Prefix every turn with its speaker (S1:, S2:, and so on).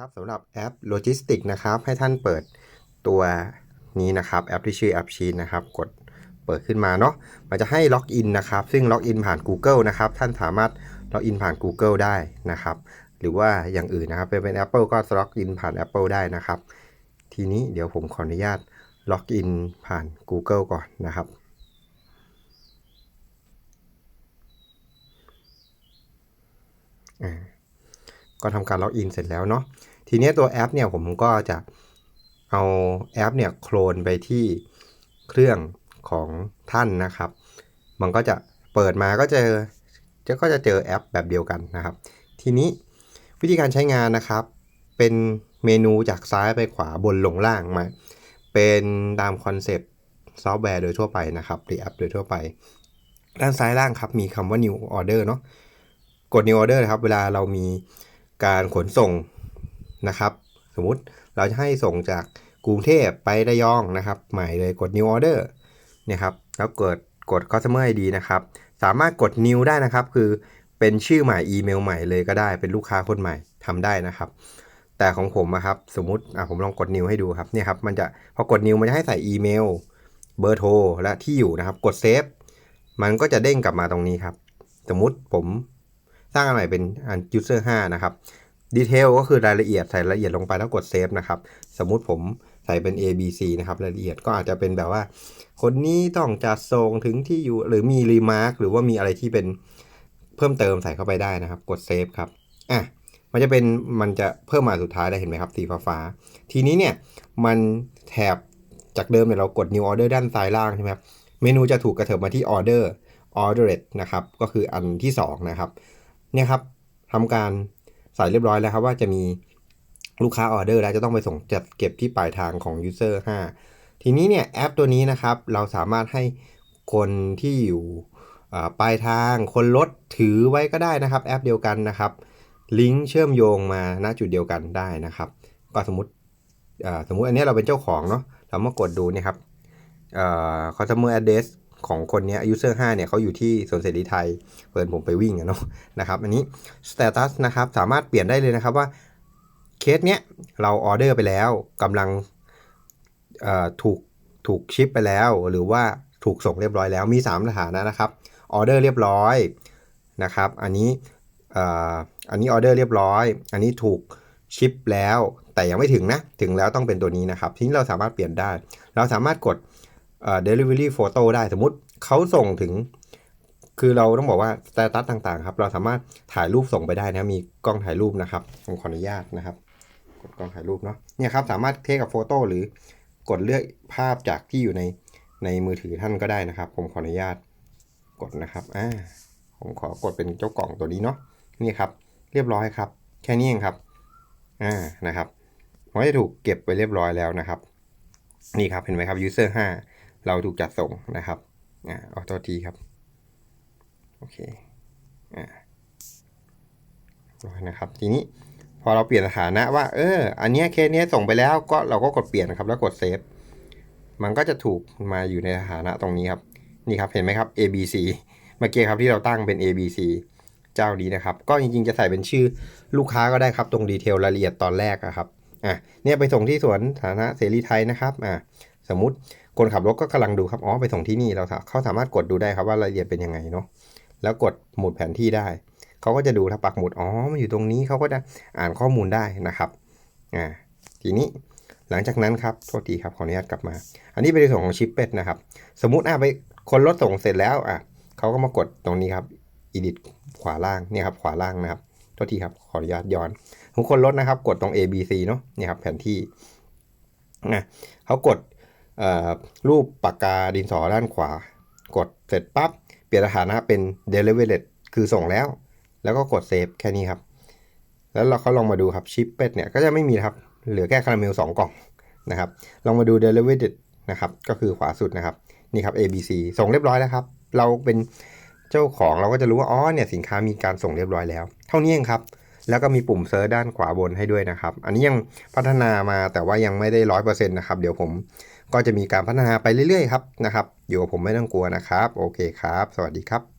S1: ครับสำหรับแอป Logistic นะครับ ให้ท่านเปิดตัวนี้นะครับแอปที่ชื่อแอปชีนนะครับ กดเปิดขึ้นมาเนาะมันจะให้ล็อกอินนะครับ ซึ่งล็อกอินผ่าน Google นะครับ ท่านสามารถล็อกอินผ่าน Google ได้นะครับ หรือว่าอย่างอื่นนะครับ เป็นเป็น Apple ก็ล็อกอินผ่าน Apple ได้นะครับ ทีนี้เดี๋ยวผมขออนุญาตล็อกอินผ่าน Google ก่อนนะครับอ่า ก็ทำการล็อกอินเสร็จแล้วเนาะทีนี้ตัวแอปเนี่ยผมก็จะเอาแอปเนี่ยโคลนไปที่เครื่องของท่านนะครับ มันก็จะเปิดมาก็จะจะก็จะเจอแอปแบบเดียวกันนะครับ ทีนี้วิธีการใช้งานนะครับ เป็นเมนูจากซ้ายไปขวาบนลงล่างมา เป็นตามคอนเซปต์ซอฟต์แวร์โดยทั่วไปนะครับหรือแอปโดยทั่วไป ด้านซ้ายล่างครับมีคำว่า new order เนาะกด new order นะครับ เวลาเรามี การขนส่งนะครับ สมมุติเราจะให้ส่งจากกรุงเทพไประยองนะครับ ใหม่เลยกด new order เนี่ยครับ แล้วกดกด customer ID นะครับ สามารถกด new ได้นะครับ คือเป็นชื่อใหม่อีเมลใหม่เลยก็ได้ เป็นลูกค้าคนใหม่ทำได้นะครับ แต่ของผมอะครับ สมมติอะผมลองกด new ให้ดูครับ เนี่ยครับ มันจะพอกด new มันจะให้ใส่อีเมล เบอร์โทร และที่อยู่นะครับ กดเซฟมันก็จะเด้งกลับมาตรงนี้ครับ สมมติผม สร้างอันใหม่เป็นอัน user 5 นะครับดีเทลก็คือรายละเอียดใส่รายละเอียดลงไปแล้วกดเซฟนะครับ สมมุติผมใส่เป็น A B C นะครับ รายละเอียดก็อาจจะเป็นแบบว่า คนนี้ต้องจัดส่งถึงที่อยู่หรือมีรีมาร์คหรือว่ามีอะไรที่เป็นเพิ่มเติมใส่เข้าไปได้นะครับ กดเซฟครับอะมันจะเป็นมันจะเพิ่มมาสุดท้ายได้เห็นไหมครับสีฟ้าทีนี้เนี่ยมันแถบจากเดิมเนี่ยเรากด new order ด้านซ้ายล่างใช่ไหมครับเมนูจะถูกกระเถิบมาที่ order ordered นะครับก็คืออันที่ 2 นะครับ เนี่ยครับทำการใส่เรียบร้อยแล้วครับว่าจะมีลูกค้าออเดอร์แล้วจะต้องไปส่งจัดเก็บที่ปลายทางของ user 5 ทีนี้เนี่ยแอปตัวนี้นะครับ เราสามารถให้คนที่อยู่ปลายทางคนรถถือไว้ก็ได้นะครับ แอปเดียวกันนะครับ ลิงก์เชื่อมโยงมาณจุดเดียวกันได้นะครับ ก็สมมติสมมุติอันนี้เราเป็นเจ้าของเนาะเรามากดดูเนี่ยครับเอ่อ customer address ของคนนี้อาย user 5เนี่ยเขาอยู่ที่สวนเสรีไทยเปิดผมไปวิ่งอะเนาะนะครับ อันนี้ status นะครับสามารถเปลี่ยนได้เลยนะครับว่าเคสเนี้ยเราออเดอร์ไปแล้วกำลังเอ่อถูกถูกชิปไปแล้ว หรือว่าถูกส่งเรียบร้อยแล้วมี3สถานะนะครับออเดอร์เรียบร้อยนะครับ อันนี้เอ่ออันนี้ออเดอร์เรียบร้อย อันนี้ถูกชิปแล้วแต่ยังไม่ถึงนะ ถึงแล้วต้องเป็นตัวนี้นะครับ ทีนี้เราสามารถเปลี่ยนได้ เราสามารถกด delivery photo ได้สมมติเขาส่งถึง คือเราต้องบอกว่า status ต่างๆครับ เราสามารถถ่ายรูปส่งไปได้นะ มีกล้องถ่ายรูปนะครับผมขออนุญาตนะครับ กดกล้องถ่ายรูปเนาะเนี่ยครับ สามารถเทคกับโฟโต้หรือกดเลือกภาพจากที่อยู่ในในมือถือท่านก็ได้นะครับ ผมขออนุญาตกดนะครับอ่าผมขอกดเป็นเจ้ากล่องตัวนี้เนาะนี่ครับ เรียบร้อยครับ แค่นี้เองครับอ่านะครับมันจะถูกเก็บไปเรียบร้อยแล้วนะครับ นี่ครับเห็นไหมครับ user 5 เราถูกจัดส่งนะครับอ่าออโต้ทีครับ โอเคอ่านะครับ ทีนี้พอเราเปลี่ยนสถานะว่า เออ อันเนี้ยเคสเนี้ยส่งไปแล้วก็เราก็กดเปลี่ยนนะครับ แล้วกดเซฟ มันก็จะถูกมาอยู่ในสถานะตรงนี้ครับ นี่ครับ เห็นไหมครับ A B C เมื่อกี้ครับที่เราตั้งเป็น A B C เจ้านี้นะครับ ก็จริงๆจะใส่เป็นชื่อลูกค้าก็ได้ครับ ตรงดีเทลรายละเอียดตอนแรกอะครับ อะ เนี่ยไปส่งที่สวนสาธารณะเสรีไทยนะครับ อะ สมมติ คนขับรถก็กำลังดูครับ อ๋อ ไปส่งที่นี่เราเขาสามารถกดดูได้ครับว่ารายละเอียดเป็นยังไงเนาะ แล้วกดหมุดแผนที่ได้ เขาก็จะดูถ้าปักหมุด อ๋อ มันอยู่ตรงนี้เขาก็จะอ่านข้อมูลได้นะครับ อ่า ทีนี้หลังจากนั้นครับ โทษทีครับ ขออนุญาตกลับมา อันนี้เป็นส่วนของชิปเป็ดนะครับ สมมุติอะไปคนรถส่งเสร็จแล้ว อะเขาก็มากดตรงนี้ครับ edit ขวาล่าง เนี่ยครับ ขวาล่างนะครับ โทษทีครับ ขออนุญาตย้อนของคนรถนะครับ กดตรง A B C เนาะเนี่ยครับ แผนที่นะเขากด รูปปากกาดินสอด้านขวา กดเสร็จปั๊บ เปลี่ยนสถานะเป็น delivered คือส่งแล้ว แล้วก็กดเซฟแค่นี้ครับ แล้วเราเขาลองมาดูครับชิปเป็ดเนี่ยก็จะไม่มีครับ เหลือแค่คาราเมล2กล่องนะครับ ลองมาดู delivered นะครับ ก็คือขวาสุดนะครับ นี่ครับ ABC ส่งเรียบร้อยแล้วครับ เราเป็นเจ้าของเราก็จะรู้ว่า อ๋อ เนี่ยสินค้ามีการส่งเรียบร้อยแล้ว เท่านี้เองครับแล้วก็มีปุ่มเซิร์ชด้านขวาบนให้ด้วยนะครับ อันนี้ยังพัฒนามาแต่ว่ายังไม่ได้ร้อยเปอร์เซ็นต์นะครับ เดี๋ยวผม ก็จะมีการพัฒนาไปเรื่อยๆครับนะครับอยู่กับผมไม่ต้องกลัวนะครับ โอเคครับ สวัสดีครับ